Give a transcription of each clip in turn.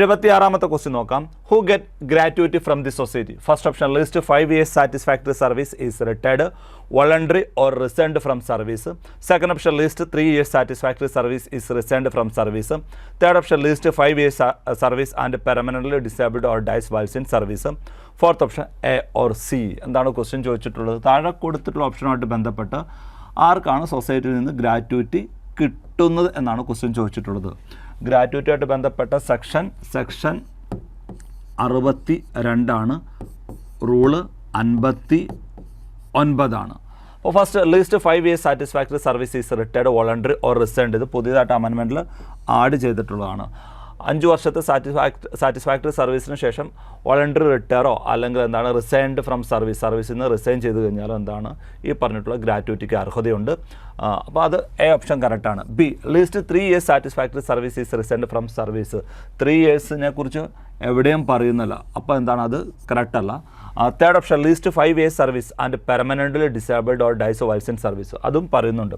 എഴുപത്തിയാറാമത്തെ question നോക്കാം. Who get gratuity from the society first option least five years satisfactory service is retired voluntary or resigned from service second option least three years satisfactory service is resigned from service third option least five years service and permanently disabled or dies while in service fourth option A or C എന്താണ് question ചോദിച്ചിട്ടുള്ളത്? താഴെ കൊടുത്തിട്ടുള്ള ഓപ്ഷനുമായിട്ട് ബന്ധപ്പെട്ട് ആർക്കാണ് സൊസൈറ്റിയിൽ നിന്ന് gratuity കിട്ടുന്നത് എന്നാണ് ക്വസ്റ്റ്യൻ ചോദിച്ചിട്ടുള്ളത്. ഗ്രാറ്റുവിറ്റിയായിട്ട് ബന്ധപ്പെട്ട സെക്ഷൻ സെക്ഷൻ അറുപത്തി രണ്ടാണ് റൂൾ അൻപത്തി ഒൻപതാണ് അപ്പോൾ first least five years satisfactory service is retired voluntary or resigned ഇത് പുതിയതായിട്ട് അമെൻമെന്റിൽ ആഡ് ചെയ്തിട്ടുള്ളതാണ്. അഞ്ച് വർഷത്തെ സാറ്റിസ്ഫാക്ട് സാറ്റിസ്ഫാക്ടറി സർവീസിന് ശേഷം വോളണ്ടറി റിട്ടയറോ അല്ലെങ്കിൽ എന്താണ് റിസൈൻഡ് ഫ്രം സർവീസ് സർവീസിൽ നിന്ന് റിസൈൻ ചെയ്ത് കഴിഞ്ഞാൽ എന്താണ് ഈ പറഞ്ഞിട്ടുള്ള ഗ്രാറ്റുവിറ്റിക്ക് അർഹതയുണ്ട്. അപ്പോൾ അത് എ ഓപ്ഷൻ കറക്റ്റാണ് B least three years satisfactory service is resigned from service three ഇയേഴ്സിനെ കുറിച്ച് എവിടെയും പറയുന്നില്ല. അപ്പോൾ എന്താണ് അത്? കറക്റ്റ് അല്ല. Third option least five years service and permanently disabled or dies while in service അതും പറയുന്നുണ്ട്.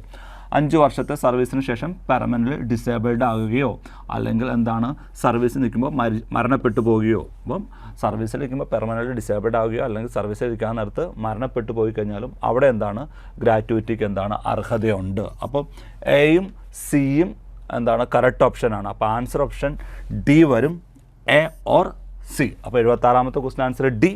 അഞ്ച് വർഷത്തെ സർവീസിന് ശേഷം പെർമനന്റ് ഡിസേബിൾഡ് ആകുകയോ അല്ലെങ്കിൽ എന്താണ് സർവീസ് നിൽക്കുമ്പോൾ മരി മരണപ്പെട്ടു പോവുകയോ അപ്പം സർവീസിൽ നിൽക്കുമ്പോൾ പെർമനന്റ് ഡിസേബിൾഡ് ആവുകയോ അല്ലെങ്കിൽ സർവീസിൽ ഇരിക്കാൻ നേരത്ത് മരണപ്പെട്ടു പോയി കഴിഞ്ഞാലും അവിടെ എന്താണ് ഗ്രാറ്റുവിറ്റിക്ക് എന്താണ് അർഹതയുണ്ട്. അപ്പം എയും സിയും എന്താണ് കറക്റ്റ് ഓപ്ഷനാണ് അപ്പോൾ ആൻസർ ഓപ്ഷൻ ഡി വരും എ ഓർ സി അപ്പോൾ എഴുപത്താറാമത്തെ ക്വസ്റ്റൻ ആൻസർ ഡി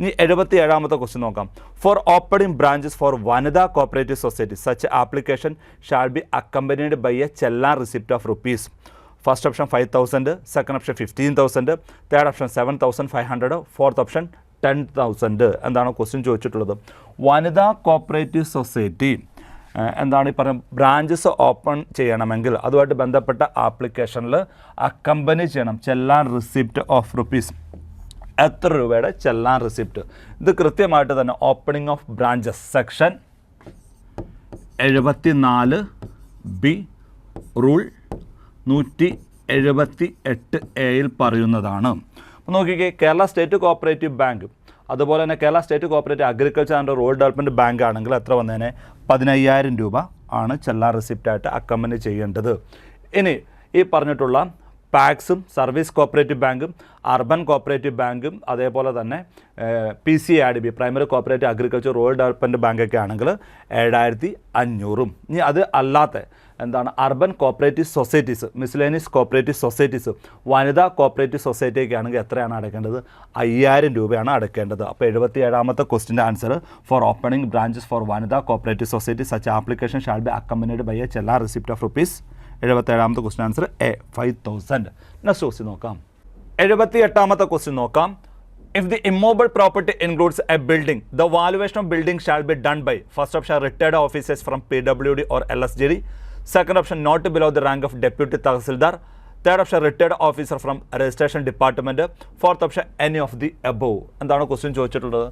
ഇനി എഴുപത്തി ഏഴാമത്തെ ക്വസ്റ്റ്യൻ നോക്കാം. For opening branches for vanitha cooperative society such application shall be accompanied by a challan receipt of rupees first option five thousand second option fifteen thousand third option seven thousand five hundred fourth option ten thousand എന്താണ് question ചോദിച്ചിട്ടുള്ളത്? വനിതാ cooperative society എന്താണ് ഈ പറഞ്ഞ branches open ചെയ്യണമെങ്കിൽ അതുമായിട്ട് ബന്ധപ്പെട്ട ആപ്ലിക്കേഷനിൽ അക്കമ്പനി ചെയ്യണം ചെല്ലാൻ റിസിപ്റ്റ് ഓഫ് റുപ്പീസ് എത്ര രൂപയുടെ ചെല്ലാൻ റിസിപ്റ്റ് ഇത് കൃത്യമായിട്ട് തന്നെ ഓപ്പണിംഗ് ഓഫ് ബ്രാഞ്ചസ് സെക്ഷൻ എഴുപത്തി നാല് ബി റൂൾ നൂറ്റി എഴുപത്തി എട്ട് എയിൽ പറയുന്നതാണ്. അപ്പോൾ നോക്കിക്കേ കേരള സ്റ്റേറ്റ് കോപ്പറേറ്റീവ് ബാങ്ക് അതുപോലെ തന്നെ Kerala state cooperative agriculture and rural development bank ആണെങ്കിൽ എത്ര വന്നേനെ? പതിനയ്യായിരം രൂപ ആണ് ചെല്ലാൻ റിസിപ്റ്റായിട്ട് അക്കമ്പനി ചെയ്യേണ്ടത്. ഇനി ഈ പറഞ്ഞിട്ടുള്ള പാക്സും സർവീസ് കോപ്പറേറ്റീവ് ബാങ്കും അർബൻ കോപ്പറേറ്റീവ് ബാങ്കും അതേപോലെ തന്നെ P C R D B primary cooperative agriculture rural development ബാങ്കൊക്കെ ആണെങ്കിൽ ഏഴായിരത്തി അഞ്ഞൂറും ഇനി അത് അല്ലാത്ത എന്താണ് urban cooperative societies miscellaneous cooperative societies vanitha cooperative സൊസൈറ്റിയൊക്കെ ആണെങ്കിൽ എത്രയാണ് അടയ്ക്കേണ്ടത്? അയ്യായിരം രൂപയാണ് അടയ്ക്കേണ്ടത്. അപ്പോൾ എഴുപത്തി ഏഴാമത്തെ ക്വസ്റ്റിന്റെ answer for opening branches for vanitha cooperative society such application shall be accompanied by a challan receipt of rupees എഴുപത്തേഴാമത്തെ question answer A five thousand next question നോക്കാം. എഴുപത്തി എട്ടാമത്തെ ക്വസ്റ്റ്യൻ നോക്കാം. If the immovable property includes a building the valuation of building shall be done by first option retired officers from P W D or L S G D second option not below the rank of deputy tahsildar third option retired officer from registration department fourth option any of the above എന്താണ് question ചോദിച്ചിട്ടുള്ളത്?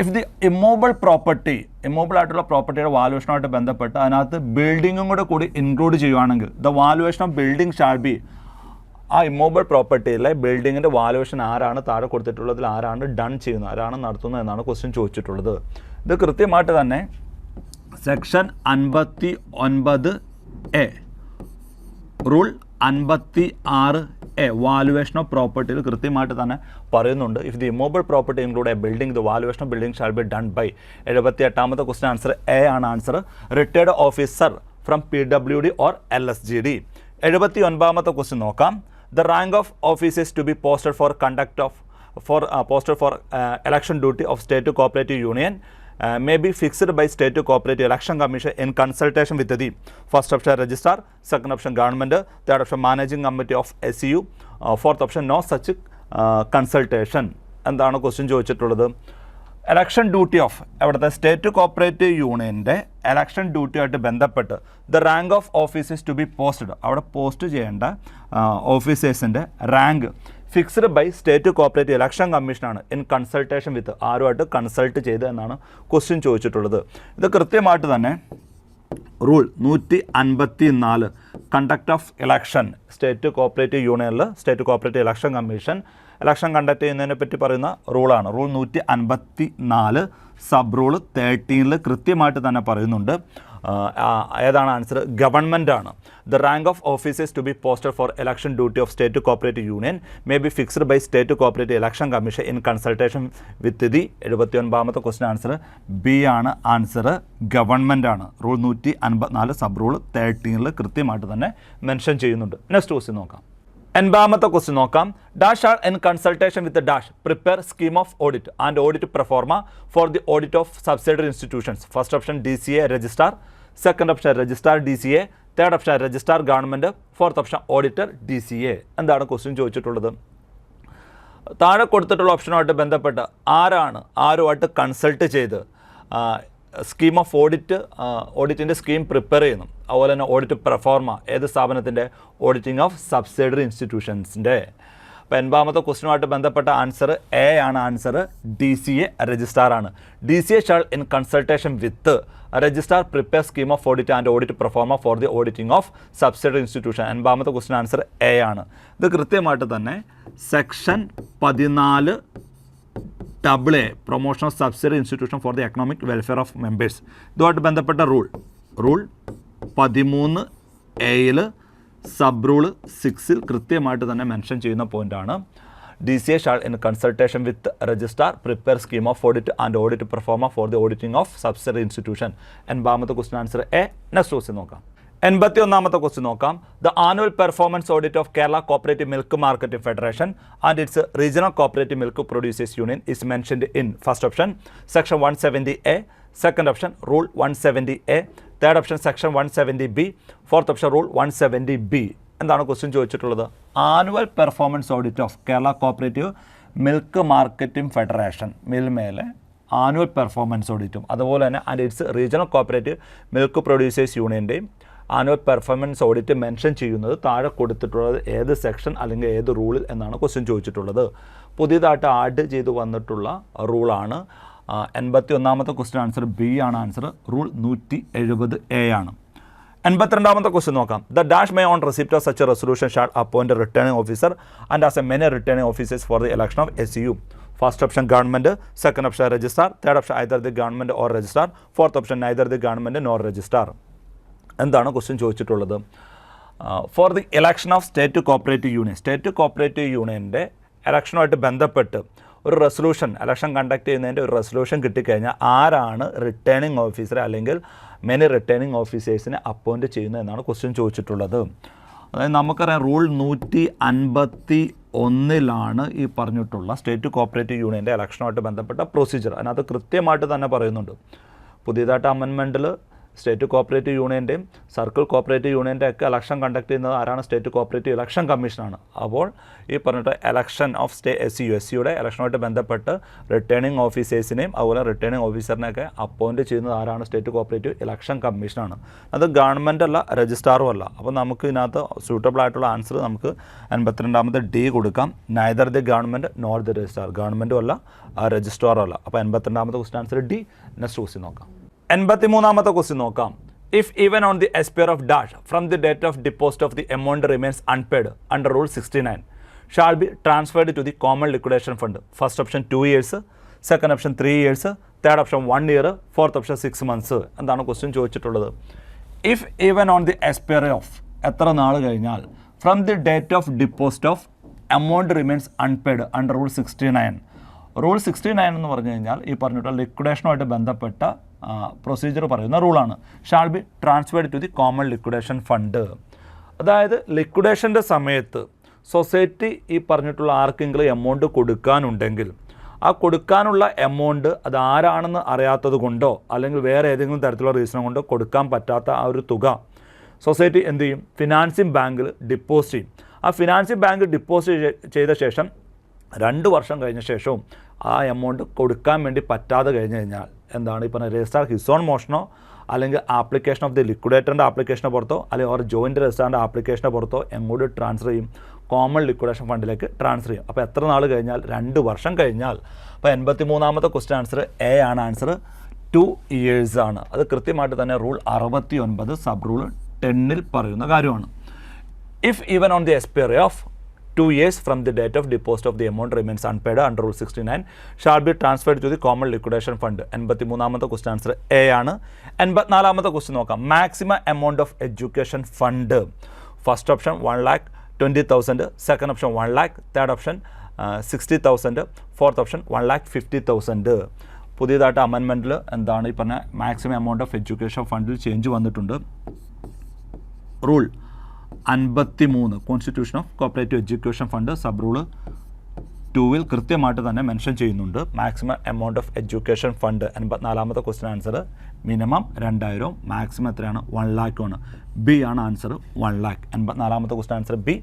If the immovable property immovable ആയിട്ടുള്ള പ്രോപ്പർട്ടിയുടെ വാലുവേഷനുമായിട്ട് ബന്ധപ്പെട്ട് അതിനകത്ത് ബിൽഡിങ്ങും കൂടെ കൂടി include ചെയ്യുവാണെങ്കിൽ the valuation of building shall be ആ ഇമ്മോബിൾ പ്രോപ്പർട്ടിയിലെ ബിൽഡിങ്ങിന്റെ വാലുവേഷൻ ആരാണ് താഴെ കൊടുത്തിട്ടുള്ളതിൽ ആരാണ് ഡൺ ചെയ്യുന്നത് ആരാണ് നടത്തുന്നത് എന്നാണ് ക്വസ്റ്റ്യൻ ചോദിച്ചിട്ടുള്ളത്. ഇത് കൃത്യമായിട്ട് തന്നെ സെക്ഷൻ അൻപത്തി ഒൻപത് എ റൂൾ അൻപത്തി ആറ് എ വാലുവേഷൻ ഓഫ് പ്രോപ്പർട്ടിയിൽ കൃത്യമായിട്ട് തന്നെ പറയുന്നുണ്ട്. If the immovable property include a building the valuation of building shall be done by എഴുപത്തി എട്ടാമത്തെ ക്വസ്റ്റൻ ആൻസർ എ ആണ് answer retired officer from P W D or L S G D എഴുപത്തി ഒൻപതാമത്തെ question നോക്കാം the rank of officers to be posted for conduct of for posted for election duty of state cooperative union. Uh, may be fixed by state cooperative election commission in consultation with the first option registrar second option government third option managing committee of SCU uh, fourth option no such uh, consultation എന്താണ് question ചോദിച്ചിട്ടുള്ളത് election duty of അവിടുത്തെ state cooperative യൂണിയന്റെ election ഡ്യൂട്ടിയായിട്ട് ബന്ധപ്പെട്ട് the rank of officers to be posted അവിടെ post ചെയ്യേണ്ട ഓഫീസേഴ്സിന്റെ rank fixed by state cooperative election കമ്മീഷനാണ് in consultation with ആരുമായിട്ട് കൺസൾട്ട് ചെയ്ത് എന്നാണ് ക്വസ്റ്റ്യൻ ചോദിച്ചിട്ടുള്ളത്. ഇത് കൃത്യമായിട്ട് തന്നെ റൂൾ നൂറ്റി അൻപത്തി നാല് conduct of election state cooperative യൂണിയനിൽ state cooperative election commission election conduct ചെയ്യുന്നതിനെ പറ്റി പറയുന്ന റൂളാണ് റൂൾ നൂറ്റി അൻപത്തി നാല് സബ് റൂൾ തേർട്ടീനിൽ കൃത്യമായിട്ട് തന്നെ പറയുന്നുണ്ട്. ഏതാണ് ആൻസർ ഗവൺമെന്റാണ് the rank of officers to be posted for election duty of state cooperative union may be fixed by state cooperative election commission in consultation with the എഴുപത്തി ഒൻപതാമത്തെ ക്വസ്റ്റൻ ആൻസർ ബി ആണ് answer ഗവൺമെന്റാണ് rule നൂറ്റി അൻപത്തിനാല് sub rule തേർട്ടീനിൽ കൃത്യമായിട്ട് തന്നെ mention ചെയ്യുന്നുണ്ട്. Next question നോക്കാം. എൺപതാമത്തെ ക്വസ്റ്റ്യൻ നോക്കാം. Dash are in consultation with dash prepare scheme of audit and audit proforma for the audit of subsidiary institutions first option D C A registrar second option registrar D C A third option registrar government fourth option auditor D C A എന്താണ് question ചോദിച്ചിട്ടുള്ളത്? താഴെ കൊടുത്തിട്ടുള്ള ഓപ്ഷനുമായിട്ട് ബന്ധപ്പെട്ട് ആരാണ് ആരുമായിട്ട് consult ചെയ്ത് scheme of audit ഓഡിറ്റിന്റെ സ്കീം പ്രിപ്പയർ ചെയ്യുന്നു? അതുപോലെ തന്നെ ഓഡിറ്റ് പെർഫോർമ ഏത് സ്ഥാപനത്തിന്റെ ഓഡിറ്റിംഗ് ഓഫ് സബ്സിഡറി ഇൻസ്റ്റിറ്റ്യൂഷൻസിന്റെ അപ്പോൾ എൺപതാമത്തെ ക്വസ്റ്റിനുമായിട്ട് ബന്ധപ്പെട്ട ആൻസർ എ ആണ് answer. D C A registrar ആണ്. D C A shall in consultation with registrar prepare scheme of audit and audit performer for the auditing of subsidiary institution എൺപതാമത്തെ question answer A ആണ്. ഇത് കൃത്യമായിട്ട് തന്നെ section പതിനാല് double A promotion of subsidiary institution for the economic welfare of members ഇതുമായിട്ട് ബന്ധപ്പെട്ട rule rule പതിമൂന്ന് എയിൽ sub rule സിക്സിൽ കൃത്യമായിട്ട് തന്നെ മെൻഷൻ ചെയ്യുന്ന പോയിന്റാണ് D C A shall in consultation with registrar prepare scheme of audit and audit proforma for the auditing of subsidiary institution എൺപതാമത്തെ question answer A next question നോക്കാം. എൺപത്തി ഒന്നാമത്തെ ക്വസ്റ്റ്യൻ നോക്കാം. The annual performance audit of Kerala cooperative milk market federation and its regional cooperative milk producers union is mentioned in first option section one seventy A second option rule one seventy A third option section one seventy B fourth option rule one seventy B എന്താണ് question ചോദിച്ചിട്ടുള്ളത്? Annual performance audit of Kerala cooperative milk marketing federation മിൽമേലെ annual performance ഓഡിറ്റും അതുപോലെ തന്നെ and its regional cooperative milk producers യൂണിയന്റെയും annual performance audit mention ചെയ്യുന്നത് താഴെ കൊടുത്തിട്ടുള്ളത് ഏത് section അല്ലെങ്കിൽ ഏത് റൂളിൽ എന്നാണ് ക്വസ്റ്റ്യൻ ചോദിച്ചിട്ടുള്ളത്. പുതിയതായിട്ട് ആഡ് ചെയ്ത് വന്നിട്ടുള്ള റൂളാണ് എൺപത്തി ഒന്നാമത്തെ ക്വസ്റ്റ്യൻ ആൻസർ ബി ആണ് ആൻസർ റൂൾ നൂറ്റി എഴുപത് എ ആണ്. എൺപത്തിരണ്ടാമത്തെ ക്വസ്റ്റ്യൻ നോക്കാം. The dash may on receipt of such resolution shall appoint returning officer and as a many returning officers for the election of S U first option government second option registrar third option either the government or registrar fourth option either the government nor registrar എന്താണ് question ചോദിച്ചിട്ടുള്ളത്? For the election of state cooperative union state cooperative യൂണിയന്റെ ഇലക്ഷനുമായിട്ട് ബന്ധപ്പെട്ട് ഒരു resolution election conduct ചെയ്യുന്നതിന്റെ ഒരു resolution കിട്ടിക്കഴിഞ്ഞാൽ ആരാണ് റിട്ടേണിംഗ് ഓഫീസർ അല്ലെങ്കിൽ മെനി റിട്ടേണിംഗ് ഓഫീസേഴ്സിനെ അപ്പോയിന്റ് ചെയ്യുന്നത് എന്നാണ് ക്വസ്റ്റ്യൻ ചോദിച്ചിട്ടുള്ളത്. അതായത് നമുക്കറിയാം റൂൾ നൂറ്റി അൻപത്തി ഒന്നിലാണ് ഈ പറഞ്ഞിട്ടുള്ള സ്റ്റേറ്റ് കോപ്പറേറ്റീവ് യൂണിയന്റെ ഇലക്ഷനുമായിട്ട് ബന്ധപ്പെട്ട പ്രൊസീജിയർ അതിനകത്ത് കൃത്യമായിട്ട് തന്നെ പറയുന്നുണ്ട്. പുതിയതായിട്ട് അമെൻമെന്റിൽ സ്റ്റേറ്റ് കോപ്പറേറ്റീവ് യൂണിയന്റെയും സർക്കിൾ കോപ്പറേറ്റീവ് യൂണിയന്റെ ഒക്കെ ഇലക്ഷൻ കണ്ടക്ട് ചെയ്യുന്നത് ആരാണ്? സ്റ്റേറ്റ് കോപ്പറേറ്റീവ് ഇലക്ഷൻ കമ്മീഷനാണ് അപ്പോൾ ഈ പറഞ്ഞിട്ട് election of state S U S സിയുടെ ഇലക്ഷനുമായിട്ട് ബന്ധപ്പെട്ട് റിട്ടേണിംഗ് ഓഫീസേഴ്സിനെയും അതുപോലെ റിട്ടേണിംഗ് ഓഫീസറിനെയൊക്കെ അപ്പോയിന്റ് ചെയ്യുന്നത് ആരാണ്? സ്റ്റേറ്റ് കോപ്പറേറ്റീവ് ഇലക്ഷൻ കമ്മീഷനാണ് അത് ഗവൺമെന്റ് അല്ല രജിസ്ട്രാറും അല്ല. അപ്പോൾ നമുക്ക് ഇതിനകത്ത് സൂട്ടബിൾ ആയിട്ടുള്ള ആൻസർ നമുക്ക് എൺപത്തിരണ്ടാമത്തെ ഡി കൊടുക്കാം. Neither the government nor the registrar ഗവൺമെന്റും അല്ല രജിസ്ട്രാറും അല്ല. അപ്പോൾ എൺപത്തിരണ്ടാമത്തെ question answer D next question നോക്കാം. എൺപത്തി മൂന്നാമത്തെ ക്വസ്റ്റ്യൻ നോക്കാം. If even on the expiry of dash from the date of deposit of the amount remains unpaid under rule sixty nine shall be transferred to the common liquidation fund first option two years second option three years third option one year fourth option six months എന്താണ് question ചോദിച്ചിട്ടുള്ളത്? If even on the expiry of എത്ര നാൾ കഴിഞ്ഞാൽ from the date of deposit of amount remains unpaid under rule sixty nine rule sixty nine എന്ന് പറഞ്ഞു കഴിഞ്ഞാൽ ഈ പറഞ്ഞിട്ടുള്ള ലിക്വിഡേഷനുമായിട്ട് ബന്ധപ്പെട്ട പ്രൊസീജിയർ പറയുന്ന റൂളാണ് shall be transferred to the common liquidation fund അതായത് ലിക്വിഡേഷന്റെ സമയത്ത് സൊസൈറ്റി ഈ പറഞ്ഞിട്ടുള്ള ആർക്കെങ്കിലും എമൗണ്ട് കൊടുക്കാനുണ്ടെങ്കിൽ ആ കൊടുക്കാനുള്ള എമൗണ്ട് അത് ആരാണെന്ന് അറിയാത്തത് കൊണ്ടോ അല്ലെങ്കിൽ വേറെ ഏതെങ്കിലും തരത്തിലുള്ള റീസൺ കൊണ്ടോ കൊടുക്കാൻ പറ്റാത്ത ആ ഒരു തുക സൊസൈറ്റി എന്ത് ചെയ്യും? ഫിനാൻസിങ് ബാങ്കിൽ ഡിപ്പോസിറ്റ് ചെയ്യും. ആ ഫിനാൻസിങ് ബാങ്ക് ഡിപ്പോസിറ്റ് ചെയ്ത ശേഷം രണ്ട് വർഷം കഴിഞ്ഞ ശേഷവും ആ എമൗണ്ട് കൊടുക്കാൻ വേണ്ടി പറ്റാതെ കഴിഞ്ഞ് കഴിഞ്ഞാൽ എന്താണ് ഈ പറഞ്ഞ രജിസ്ട്രാർ ഓൺ മോഷനോ അല്ലെങ്കിൽ ആപ്ലിക്കേഷൻ ഓഫ് ദി ലിക്വിഡേറ്ററിന്റെ ആപ്ലിക്കേഷനെ പുറത്തോ അല്ലെങ്കിൽ ഓർ ജോയിന്റ് രജിസ്ട്രാറിന്റെ ആപ്ലിക്കേഷനെ പുറത്തോ എങ്ങോട്ട് ട്രാൻസ്ഫർ ചെയ്യും? കോമൺ ലിക്വിഡേഷൻ ഫണ്ടിലേക്ക് ട്രാൻസ്ഫർ ചെയ്യും. അപ്പോൾ എത്ര നാൾ കഴിഞ്ഞാൽ? രണ്ട് വർഷം കഴിഞ്ഞാൽ. അപ്പോൾ എൺപത്തി മൂന്നാമത്തെ ക്വസ്റ്റ്യൻ ആൻസർ എ ആണ് ആൻസർ ടു ഇയേഴ്സ് ആണ്. അത് കൃത്യമായിട്ട് തന്നെ റൂൾ അറുപത്തി ഒൻപത് സബ് റൂൾ ടെന്നിൽ പറയുന്ന കാര്യമാണ്. If even on the expiry of two years from the date of deposit of the amount remains unpaid under Rule 69 shall be transferred to the common liquidation fund. എൺപത്തി മൂന്നാമത്തെ question answer A ആണ്. എൺപത്തിനാലാമത്തെ question നോക്കാം. Maximum amount of education fund first option one lakh twenty thousand second option one lakh third option sixty thousand fourth option one lakh fifty thousand പുതിയതായിട്ട് അമെൻമെന്റിൽ എന്താണ് ഈ പറഞ്ഞ മാക്സിമം എമൗണ്ട് ഓഫ് എഡ്യൂക്കേഷൻ ഫണ്ടിൽ change വന്നിട്ടുണ്ട്. Rule അൻപത്തി മൂന്ന് constitution of cooperative education fund sub rule ടൂവിൽ കൃത്യമായിട്ട് തന്നെ മെൻഷൻ ചെയ്യുന്നുണ്ട്. Maximum amount of education fund എൺപത്തിനാലാമത്തെ question answer minimum രണ്ടായിരം മാക്സിമം എത്രയാണ്? വൺ ലാക്കുമാണ് ബി ആണ് answer one lakh എൺപത്തിനാലാമത്തെ question answer B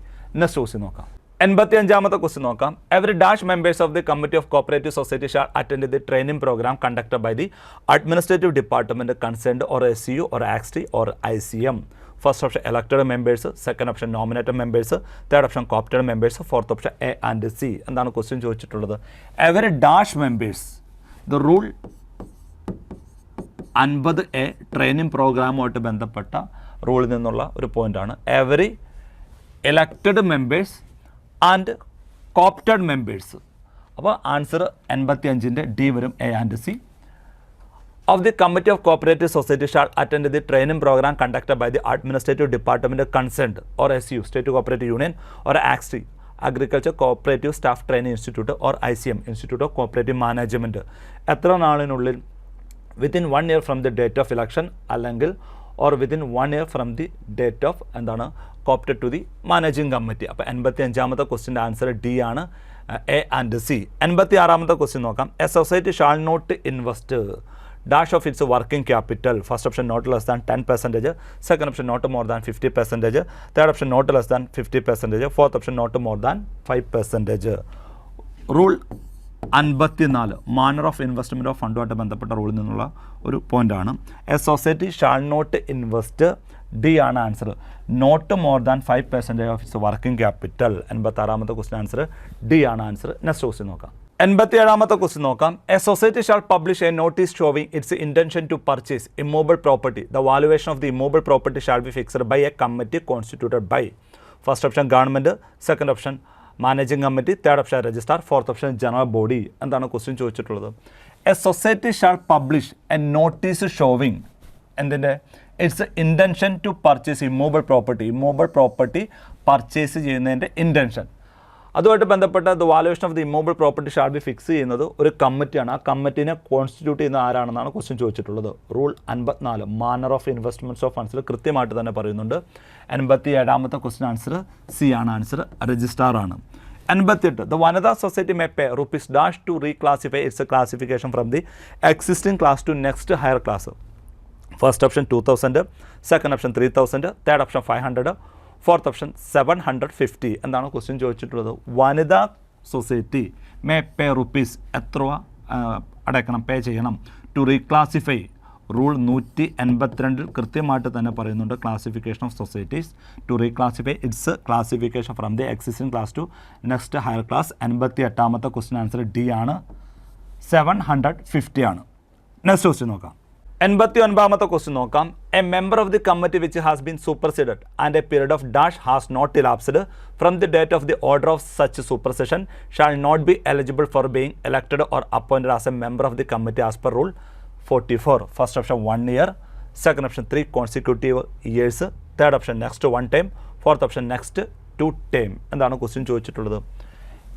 next question നോക്കാം. എൺപത്തി അഞ്ചാമത്തെ ക്വസ്റ്റ്യൻ നോക്കാം every dash members of the committee of cooperative society shall attend the training programme conducted by the administrative department concerned or S C U or ACSTI or I C M first option elected members second option nominated members third option coopted members fourth option A and C എന്താണ് question ചോദിച്ചിട്ടുള്ളത്? Every dash members the rule അൻപത് A training പ്രോഗ്രാമുമായിട്ട് ബന്ധപ്പെട്ട റൂളിൽ നിന്നുള്ള ഒരു പോയിന്റാണ് every elected members and coopted members അപ്പോൾ ആൻസർ എൺപത്തി അഞ്ചിന്റെ ഡി വരും A and C of the Committee of Cooperative Society shall attend the training program conducted by the Administrative Department of concerned or SU, State Cooperative Union or AXT, Agriculture Cooperative Staff Training Institute or ICM, Institute of Cooperative Management. എത്ര നാളിനുള്ളിൽ within one year from the date of election അല്ലെങ്കിൽ or within one year from the date of എന്താണ് coopted to the managing committee അപ്പോൾ എൺപത്തി അഞ്ചാമത്തെ ക്വസ്റ്റിന്റെ answer D ആണ് A and C എൺപത്തി ആറാമത്തെ ക്വസ്റ്റ്യൻ നോക്കാം a society shall not invest dash of its working capital first option not less than ten percentage second option not more than fifty percentage third option not less than fifty percentage fourth option not more than five percentage rule അൻപത്തിനാല് manner of investment of ഫണ്ടുമായിട്ട് ബന്ധപ്പെട്ട റൂളിൽ നിന്നുള്ള ഒരു പോയിന്റാണ് a society shall not invest D ആണ് answer not more than five percentage of its working capital എൺപത്താറാമത്തെ question answer D ആണ് answer next question നോക്കാം. എൺപത്തി ഏഴാമത്തെ ക്വസ്റ്റ്യൻ നോക്കാം. A society shall publish a notice showing its intention to purchase immovable property the valuation of the immovable property shall be fixed by a committee constituted by first option government second option managing committee third option registrar fourth option general body എന്താണ് question ചോദിച്ചിട്ടുള്ളത്? A society shall publish a notice showing എന്തിന്റെ? Its intention to purchase immovable property immovable property purchase ചെയ്യുന്നതിന്റെ intention അതുമായിട്ട് ബന്ധപ്പെട്ട the valuation of the immovable property shall be fix ചെയ്യുന്നത് ഒരു കമ്മിറ്റിയാണ്. ആ കമ്മിറ്റിനെ കോൺസ്റ്റിറ്റ്യൂട്ട് ചെയ്യുന്ന ആരാണെന്നാണ് ക്വസ്റ്റ്യൻ ചോദിച്ചിട്ടുള്ളത്. റൂൾ അൻപത്തിനാല് മാനർ ഓഫ് ഇൻവെസ്റ്റ്മെന്റ്സ് ഓഫ് ഫണ്ട്സിൽ കൃത്യമായിട്ട് തന്നെ പറയുന്നുണ്ട്. എൺപത്തി ഏഴാമത്തെ ക്വസ്റ്റ്യൻ ആൻസർ സി ആണ്. ആൻസർ രജിസ്ട്രാർ ആണ്. അൻപത്തിയെട്ട് the vanitha society may pay rupees dash to reclassify its a classification from the existing class to next higher class. First option two thousand second option three thousand third option five hundred fourth option seven hundred fifty എന്താണ് question ചോദിച്ചിട്ടുള്ളത്? വനിതാ society may pay rupees എത്ര അടയ്ക്കണം പേ ചെയ്യണം. To reclassify rule നൂറ്റി എൺപത്തിരണ്ടിൽ കൃത്യമായിട്ട് തന്നെ പറയുന്നുണ്ട് classification of societies to reclassify its classification from the existing class to next higher class എൺപത്തി എട്ടാമത്തെ ക്വസ്റ്റ്യൻ ആൻസർ ഡി ആണ്. സെവൻ ഹൺഡ്രഡ് ഫിഫ്റ്റി ആണ്. നെക്സ്റ്റ് ക്വസ്റ്റ്യൻ നോക്കാം. എൺപത്തി ഒൻപതാമത്തെ ക്വസ്റ്റ്യൻ നോക്കാം. A member of the committee which has been superseded and a period of dash has not elapsed from the date of the order of such supersession shall not be eligible for being elected or appointed as a member of the committee as per rule forty four first option one year second option three consecutive years third option next one time fourth option next two time എന്താണ് question ചോദിച്ചിട്ടുള്ളത്?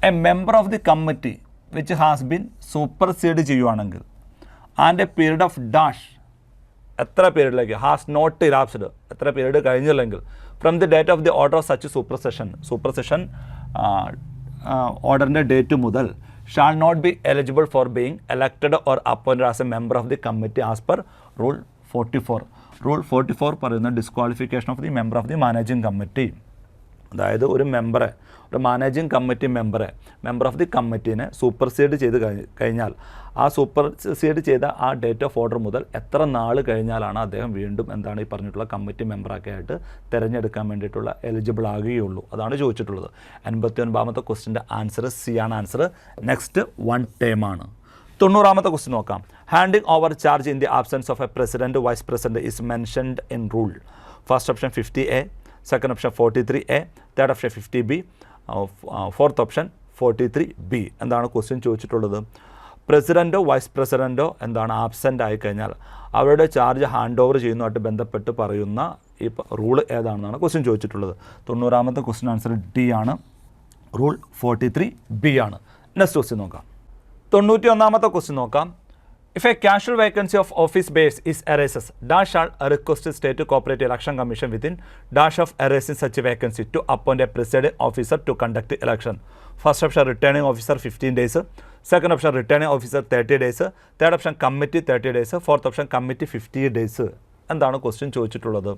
A member of the committee which has been supersede ചെയ്യുവാണെങ്കിൽ and a period of dash എത്ര പീരീഡിലേക്ക് has not elapsed എത്ര period കഴിഞ്ഞില്ലെങ്കിൽ. From the date of the order of such supersession supersession ഓർഡറിന്റെ date മുതൽ shall not be eligible for being elected or appointed as a member of the committee as per rule forty four rule forty four പറയുന്ന disqualification of the member of the managing committee അതായത് ഒരു മെമ്പറെ ഒരു managing committee മെമ്പറെ member of the കമ്മിറ്റീനെ supersede ചെയ്ത് കഴിഞ്ഞാൽ ആ സൂപ്പർസീഡ് ചെയ്ത ആ ഡേറ്റ് ഓഫ് ഓർഡർ മുതൽ എത്ര നാൾ കഴിഞ്ഞാലാണ് അദ്ദേഹം വീണ്ടും എന്താണ് ഈ പറഞ്ഞിട്ടുള്ള കമ്മിറ്റി മെമ്പറൊക്കെ ആയിട്ട് തിരഞ്ഞെടുക്കാൻ വേണ്ടിയിട്ടുള്ള എലിജിബിൾ ആകുകയുള്ളൂ. അതാണ് ചോദിച്ചിട്ടുള്ളത്. അൻപത്തി ഒൻപതാമത്തെ ക്വസ്റ്റിന്റെ ആൻസർ സി ആണ് ആൻസർ. നെക്സ്റ്റ് വൺ ടൈം ആണ്. തൊണ്ണൂറാമത്തെ ക്വസ്റ്റ്യൻ നോക്കാം. Handing over charge in the absence of a president vice president is mentioned in rule first option fifty A three A third option fifty B fourth option forty three B എന്താണ് question ചോദിച്ചിട്ടുള്ളത്? പ്രസിഡന്റോ vice പ്രസിഡന്റോ എന്താണ് absent ആയി കഴിഞ്ഞാൽ അവരുടെ charge hand over ചെയ്യുന്നതുമായിട്ട് ബന്ധപ്പെട്ട് പറയുന്ന ഈ റൂൾ ഏതാണെന്നാണ് ക്വസ്റ്റ്യൻ ചോദിച്ചിട്ടുള്ളത്. തൊണ്ണൂറാമത്തെ ക്വസ്റ്റ്യൻ ആൻസർ ഡി ആണ്. റൂൾ ഫോർട്ടി ത്രീ ബി ആണ്. നെക്സ്റ്റ് ക്വസ്റ്റ്യൻ നോക്കാം. തൊണ്ണൂറ്റി ഒന്നാമത്തെ ക്വസ്റ്റ്യൻ നോക്കാം. If a casual vacancy of office bearers is arises dash all request state cooperative election commission within dash of arising such vacancy to appoint a presiding officer to conduct election first option returning officer fifteen days second option returning officer thirty days third option committee thirty days fourth option committee fifty days എന്താണ് question ചോദിച്ചിട്ടുള്ളത്?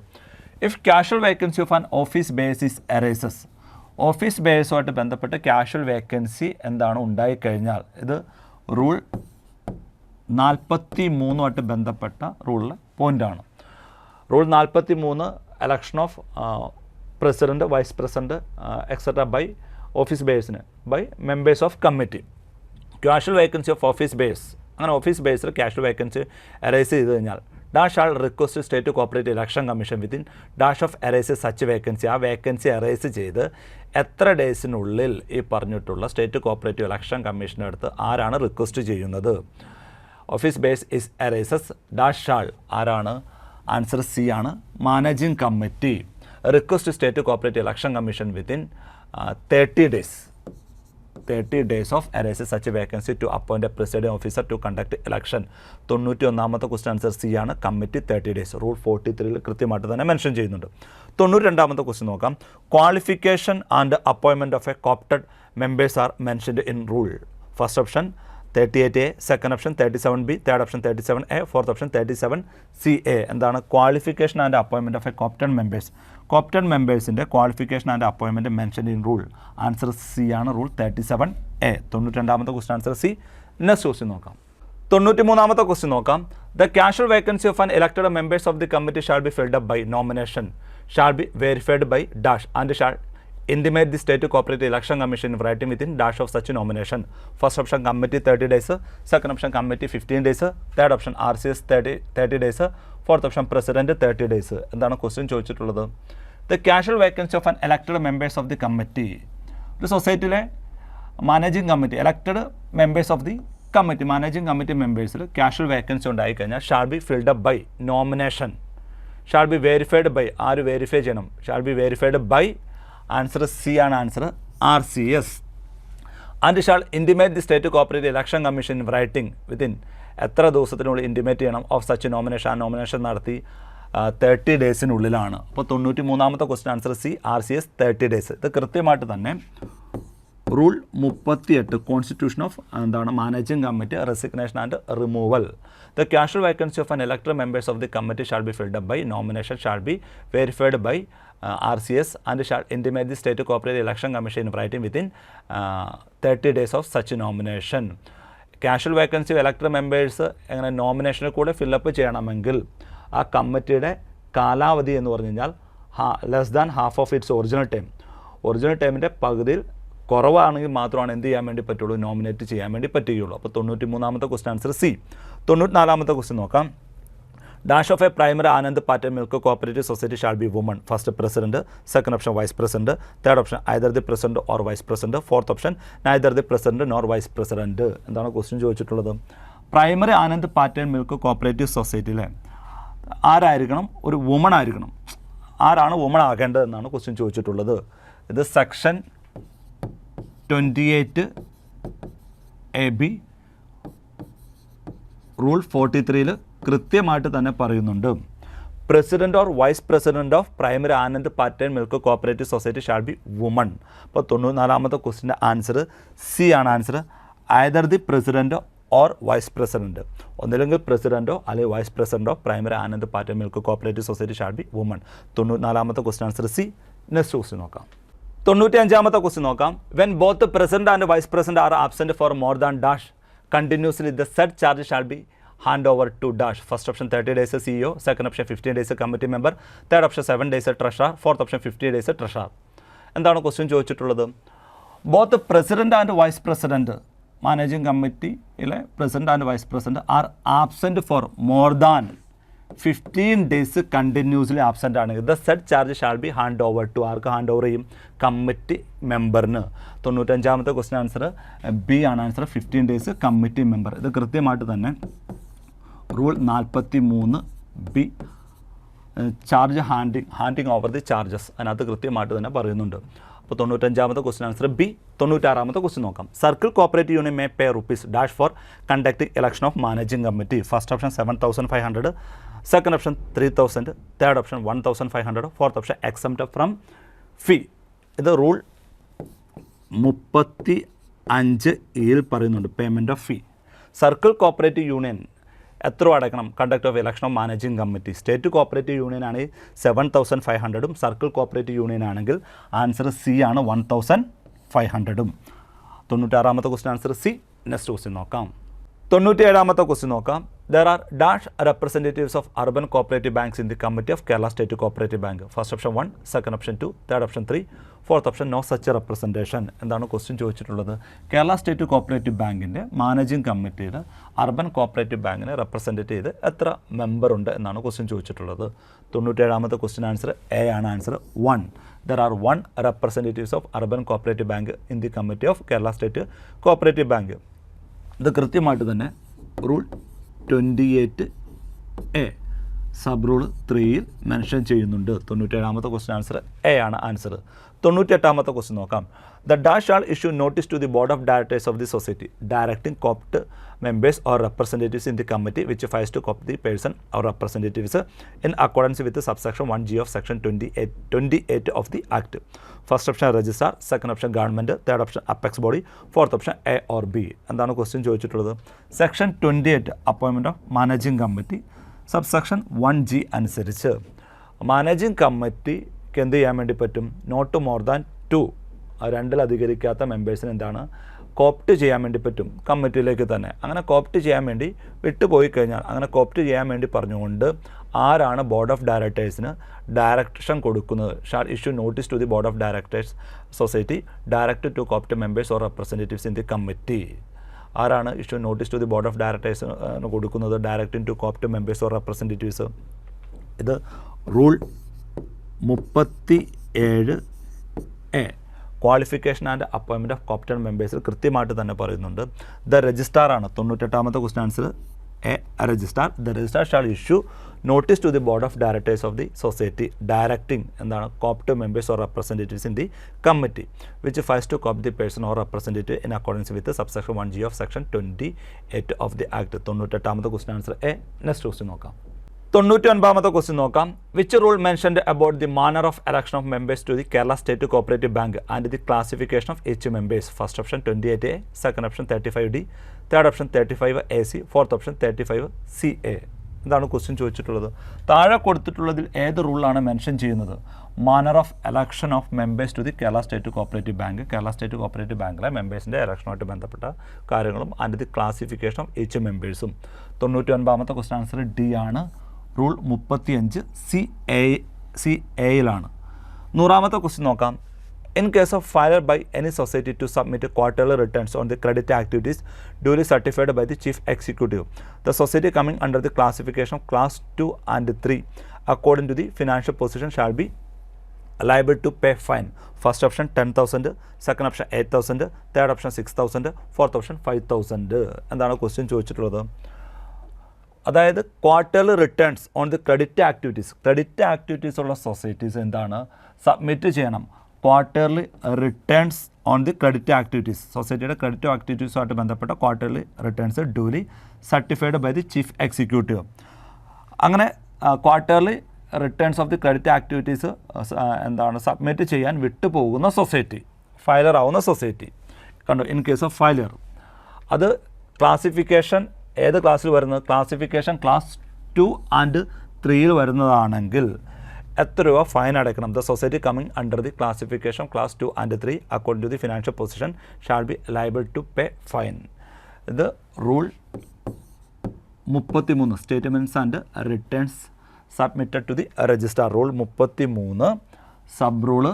If casual vacancy of an office bearers is arises office ബേസുമായിട്ട് ബന്ധപ്പെട്ട് casual vacancy എന്താണ് ഉണ്ടായിക്കഴിഞ്ഞാൽ ഇത് rule നാൽപ്പത്തി മൂന്നുമായിട്ട് ബന്ധപ്പെട്ട റൂളിലെ പോയിന്റാണ് rule നാൽപ്പത്തി മൂന്ന് election of president vice president etcetera by office basin by members of committee casual vacancy of office bearers അങ്ങനെ ഓഫീസ് ബേസിൽ ക്യാഷ്വൽ വേക്കൻസി അറൈസ് ചെയ്ത് കഴിഞ്ഞാൽ dash all request state cooperative election commission within dash of arise such vacancy ആ vacancy arise ചെയ്ത് എത്ര ഡേയ്സിനുള്ളിൽ ഈ പറഞ്ഞിട്ടുള്ള സ്റ്റേറ്റ് കോപ്പറേറ്റീവ് ഇലക്ഷൻ കമ്മീഷന്റെ അടുത്ത് ആരാണ് റിക്വസ്റ്റ് ചെയ്യുന്നത്? Office bearers is arises dash shall ആരാണ്? ആൻസർ സി ആണ്. Managing committee request state cooperative election commission within thirty days thirty days of arise such vacancy to appoint a president officer to conduct election തൊണ്ണൂറ്റി ഒന്നാമത്തെ question answer C ആണ്. Committee thirty days rule forty ത്രീയിൽ കൃത്യമായിട്ട് തന്നെ mention ചെയ്യുന്നുണ്ട്. തൊണ്ണൂറ്റി രണ്ടാമത്തെ question നോക്കാം. Qualification and അപ്പോയിൻമെന്റ് of a coopted members are mentioned in rule first option thirty eight A second option thirty seven B third option thirty seven A fourth option thirty seven C A എന്താണ്? Qualification and അപ്പോയിൻമെന്റ് of a coopted members coopted മെമ്പേഴ്സിന്റെ qualification and അപ്പോയിൻമെന്റ് mention in rule answer C ആണ് rule thirty seven A തൊണ്ണൂറ്റി രണ്ടാമത്തെ question answer C next question നോക്കാം. തൊണ്ണൂറ്റി മൂന്നാമത്തെ question നോക്കാം. The casual vacancy of an elected members of the committee shall be filled up by nomination shall be verified by dash and shall intimate the state to cooperate election commission in writing within dash of such nomination first option committee 30 days second option committee 15 days third option rcs 30 30 days fourth option president 30 days എന്താണ് question ചോദിച്ചിട്ടുള്ളത് the casual vacancy of an elected members of the committee ഒരു സൊസൈറ്റിയിലെ managing committee elected members of the committee managing committee മെമ്പേഴ്സിൽ casual vacancy ഉണ്ടായിക്കഴിഞ്ഞാൽ shall be filled up by nomination shall be verified by ആര് verify ചെയ്യണം shall be verified by answer C ആണ് answer R C S and shall intimate the state cooperative election commission writing within എത്ര ദിവസത്തിനുള്ളിൽ intimate ചെയ്യണം? Of such nomination ആ nomination നടത്തി thirty ഡേയ്സിനുള്ളിലാണ് അപ്പോൾ തൊണ്ണൂറ്റി മൂന്നാമത്തെ question answer C R C S thirty days ഇത് കൃത്യമായിട്ട് തന്നെ റൂൾ മുപ്പത്തിയെട്ട് കോൺസ്റ്റിറ്റ്യൂഷൻ ഓഫ് എന്താണ് managing committee resignation and removal the casual vacancy of an elected members of the committee shall be filled by nomination shall be verified by C S and shall intimate the state cooperative election commission in writing within thirty days of such nomination casual vacancy elected members എങ്ങനെ നോമിനേഷനിൽ കൂടെ fill up ചെയ്യണമെങ്കിൽ ആ കമ്മിറ്റിയുടെ കാലാവധി എന്ന് പറഞ്ഞു കഴിഞ്ഞാൽ less than half of its original time original ടൈമിന്റെ പകുതിയിൽ കുറവാണെങ്കിൽ മാത്രമാണ് എന്ത് ചെയ്യാൻ വേണ്ടി പറ്റുള്ളൂ നോമിനേറ്റ് ചെയ്യാൻ വേണ്ടി പറ്റുകയുള്ളൂ. അപ്പോൾ തൊണ്ണൂറ്റി മൂന്നാമത്തെ ക്വസ്റ്റൻ ആൻസർ സി തൊണ്ണൂറ്റിനാലാമത്തെ ക്വസ്റ്റ്യൻ നോക്കാം. Dash of a primary Anand pattern milk cooperative society shall be woman first president second option vice president third option either the president or vice president fourth option neither the president nor vice president എന്താണ് question ചോദിച്ചിട്ടുള്ളത്? Primary Anand pattern milk cooperative സൊസൈറ്റിയിലെ ആരായിരിക്കണം? ഒരു woman ആയിരിക്കണം. ആരാണ് woman ആകേണ്ടത് എന്നാണ് question ചോദിച്ചിട്ടുള്ളത്. ഇത് section twenty eight A B rule forty ത്രീയിൽ കൃത്യമായിട്ട് തന്നെ പറയുന്നുണ്ട്. President or vice president of primary Anand pattern milk cooperative society shall be woman അപ്പോൾ തൊണ്ണൂറ്റിനാലാമത്തെ ക്വസ്റ്റിന്റെ ആൻസർ സി ആണ് answer either the president or vice president ഒന്നില്ലെങ്കിൽ പ്രസിഡന്റോ അല്ലെങ്കിൽ vice പ്രസിഡന്റോ primary Anand pattern milk cooperative society shall be woman തൊണ്ണൂറ്റിനാലാമത്തെ question answer C next question നോക്കാം. തൊണ്ണൂറ്റി അഞ്ചാമത്തെ ക്വസ്റ്റ്യൻ നോക്കാം. When both president and vice president are absent for more than dash continuously the said charge shall be hand over to dash first option thirty days CEO second option fifteen days committee member third option seven days treasurer fourth option fifty days treasurer എന്താണ് question ചോദിച്ചിട്ടുള്ളത്? Both president and vice president managing കമ്മിറ്റിയിലെ president and vice president are absent for more than fifteen days continuously absent ആണ്. The said charge shall be hand over to arc hand over ചെയ്യും? Committee മെമ്പറിന് തൊണ്ണൂറ്റഞ്ചാമത്തെ question answer B ആണ് answer fifteen days committee member ഇത് കൃത്യമായിട്ട് തന്നെ rule നാൽപ്പത്തി മൂന്ന് B charge handing handing over the charges അതിനകത്ത് കൃത്യമായിട്ട് തന്നെ പറയുന്നുണ്ട്. അപ്പോൾ തൊണ്ണൂറ്റഞ്ചാമത്തെ ക്വസ്റ്റൻ ആൻസർ ബി തൊണ്ണൂറ്റാറാമത്തെ ക്വസ്റ്റ്യൻ നോക്കാം. Circle cooperative union may pay rupees dash for conducting election of managing committee first option seven thousand five hundred second option three thousand third option one thousand five hundred fourth option exempt from fee ഇത് rule മുപ്പത്തി അഞ്ച് ഇയിൽ പറയുന്നുണ്ട് payment of fee circle cooperative union എത്ര രൂപ അടയ്ക്കണം? Conduct of election of managing committee state cooperative union ആണ് seven thousand five ഹൺഡ്രഡും സർക്കിൾ കോപ്പറേറ്റീവ് യൂണിയൻ ആണെങ്കിൽ ആൻസർ സി ആണ് വൺ തൗസൻഡ് ഫൈവ് ഹൺഡ്രഡും തൊണ്ണൂറ്റാറാമത്തെ question answer C next question നോക്കാം. തൊണ്ണൂറ്റി ഏഴാമത്തെ ക്വസ്റ്റ്യൻ നോക്കാം. There are dash representatives of urban cooperative banks in the committee of Kerala state cooperative bank first option one second option two third option three fourth option no such representation എന്താണ് question ചോദിച്ചിട്ടുള്ളത്? Kerala state cooperative ബാങ്കിന്റെ managing കമ്മിറ്റിയിൽ urban cooperative ബാങ്കിനെ represent ചെയ്ത് എത്ര member ഉണ്ട് എന്നാണ് question ചോദിച്ചിട്ടുള്ളത്. തൊണ്ണൂറ്റേഴാമത്തെ ക്വസ്റ്റ്യൻ ആൻസർ എ ആണ് answer one there are one representatives of urban cooperative bank in the committee of Kerala state cooperative bank ഇത് കൃത്യമായിട്ട് തന്നെ rule twenty eight A sub rule ത്രീയിൽ മെൻഷൻ ചെയ്യുന്നുണ്ട്. തൊണ്ണൂറ്റേഴാമത്തെ ക്വസ്റ്റ്യൻ ആൻസർ എ ആണ് answer തൊണ്ണൂറ്റെട്ടാമത്തെ question നോക്കാം. The dash shall issue notice to the board of directors of the society directing coopt members or representatives in the committee which fails to coopt the person or representatives in accordance with subsection one G of section twenty eight twenty eight of the act first option registrar second option government third option apex body fourth option A or B എന്താണ് question ചോദിച്ചിട്ടുള്ളത്? Section twenty eight അപ്പോയിൻമെന്റ് of managing committee subsection one G അനുസരിച്ച് managing കമ്മിറ്റിക്ക് എന്ത് ചെയ്യാൻ വേണ്ടി പറ്റും not more than two രണ്ടിലധികരിക്കാത്ത മെമ്പേഴ്സിന് എന്താണ്? കോപ്റ്റ് ചെയ്യാൻ വേണ്ടി പറ്റും. കമ്മിറ്റിയിലേക്ക് തന്നെ. അങ്ങനെ കോപ്റ്റ് ചെയ്യാൻ വേണ്ടി വിട്ടുപോയി കഴിഞ്ഞാൽ അങ്ങനെ കോപ്റ്റ് ചെയ്യാൻ വേണ്ടി പറഞ്ഞുകൊണ്ട് ആരാണ് ബോർഡ് ഓഫ് ഡയറക്ടേഴ്സിന് ഡയറക്ഷൻ കൊടുക്കുന്നത്? Shall issue notice to the board of directors society direct to coopt members or representatives in the committee ആരാണ് issue notice to the board of directors കൊടുക്കുന്നത്? Directing to coopt members or representatives ഇത് rule മുപ്പത്തി ഏഴ് A qualification and അപ്പോയിൻമെന്റ് of coopted മെമ്പേഴ്സിൽ കൃത്യമായിട്ട് തന്നെ പറയുന്നുണ്ട്. ദ രജിസ്ട്രാർ ആണ്. തൊണ്ണൂറ്റെട്ടാമത്തെ question answer A. Registrar the registrar shall issue notice to the board of directors of the society directing എന്താണ് coopt members or representatives in the committee which fails to coopt the person or representative in accordance with subsection one G of section twenty eight of the act തൊണ്ണൂറ്റെട്ടാമത്തെ question answer A. Next question നോക്കാം. തൊണ്ണൂറ്റി ഒൻപതാമത്തെ question നോക്കാം. Which rule mentioned about the manner of election of members to the Kerala state cooperative bank and the classification of each members first option twenty eight A second option thirty five D third option thirty five A C fourth option thirty five C A ഇതാണ് question ചോദിച്ചിട്ടുള്ളത്. താഴെ കൊടുത്തിട്ടുള്ളതിൽ ഏത് റൂളാണ് mention ചെയ്യുന്നത്? Manner of election of members to the Kerala state cooperative bank Kerala state cooperative ബാങ്കിലെ മെമ്പേഴ്സിന്റെ ഇലക്ഷനുമായിട്ട് ബന്ധപ്പെട്ട കാര്യങ്ങളും and the classification of each മെമ്പേഴ്സും തൊണ്ണൂറ്റി ഒൻപതാമത്തെ ക്വസ്റ്റ്യൻ ആൻസർ ഡി ആണ്. റൂൾ മുപ്പത്തിയഞ്ച് സി എ സി എയിലാണ് നൂറാമത്തെ ക്വസ്റ്റ്യൻ നോക്കാം. In case of failure by any society to submit quarterly returns on the credit activities duly certified by the chief executive the society coming under the classification class two and three according to the financial position shall be liable to pay fine first option ten thousand second option eight thousand third option six thousand fourth option five thousand എന്താണ് question ചോദിച്ചിട്ടുള്ളത്? അതായത് quarterly returns on the credit activities credit activities ഉള്ള societies എന്താണ്? Submit ചെയ്യണം. Quarterly returns on the credit activities സൊസൈറ്റിയുടെ credit ആക്ടിവിറ്റീസുമായിട്ട് ബന്ധപ്പെട്ട quarterly returns duly certified by the chief executive അങ്ങനെ quarterly returns of the credit activities എന്താണ്? Submit ചെയ്യാൻ വിട്ടുപോകുന്ന സൊസൈറ്റി ഫയലർ ആവുന്ന സൊസൈറ്റി കണ്ടു? ഇൻ കേസ് ഓഫ് ഫയലർ അത് ക്ലാസിഫിക്കേഷൻ ഏത് ക്ലാസ്സിൽ വരുന്നത്? ക്ലാസിഫിക്കേഷൻ ക്ലാസ് ടു ആൻഡ് ത്രീയിൽ വരുന്നതാണെങ്കിൽ എത്ര രൂപ ഫൈൻ അടയ്ക്കണം? The society coming under the classification class two and three according to the financial position shall be liable to pay fine ഇത് റൂൾ മുപ്പത്തിമൂന്ന് statements and returns submitted to the registrar rule മുപ്പത്തി മൂന്ന് sub rule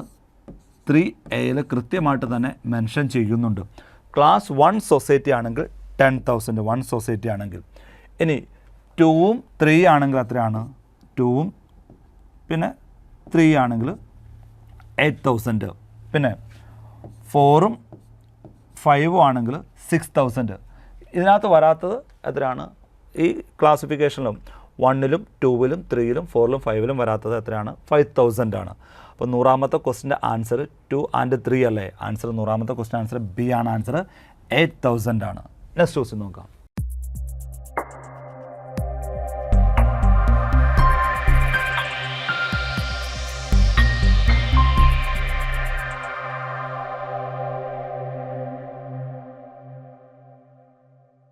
three എയിൽ കൃത്യമായിട്ട് തന്നെ mention ചെയ്യുന്നുണ്ട്. Class one society ആണെങ്കിൽ ten thousand one society ആണെങ്കിൽ. ഇനി ടൂവും ത്രീ ആണെങ്കിൽ എത്രയാണ്? ടൂവും പിന്നെ ത്രീ ആണെങ്കിൽ എയ്റ്റ് തൗസൻഡ് പിന്നെ ഫോറും ഫൈവും ആണെങ്കിൽ സിക്സ് തൗസൻഡ് ഇതിനകത്ത് വരാത്തത് എത്രയാണ്? ഈ ക്ലാസിഫിക്കേഷനിലും വണ്ണിലും ടൂവിലും ത്രീയിലും ഫോറിലും ഫൈവിലും വരാത്തത് എത്രയാണ്? ഫൈവ് തൗസൻഡ് ആണ്. അപ്പോൾ നൂറാമത്തെ ക്വസ്റ്റിന്റെ ആൻസർ ടു ആൻഡ് ത്രീ അല്ലേ? ആൻസർ നൂറാമത്തെ ക്വസ്റ്റിന്റെ ആൻസർ ബി ആണ്. ആൻസർ എയ്റ്റ് തൗസൻഡ് ആണ്. നെക്സ്റ്റ് ക്വസ്റ്റ്യൻ നോക്കാം.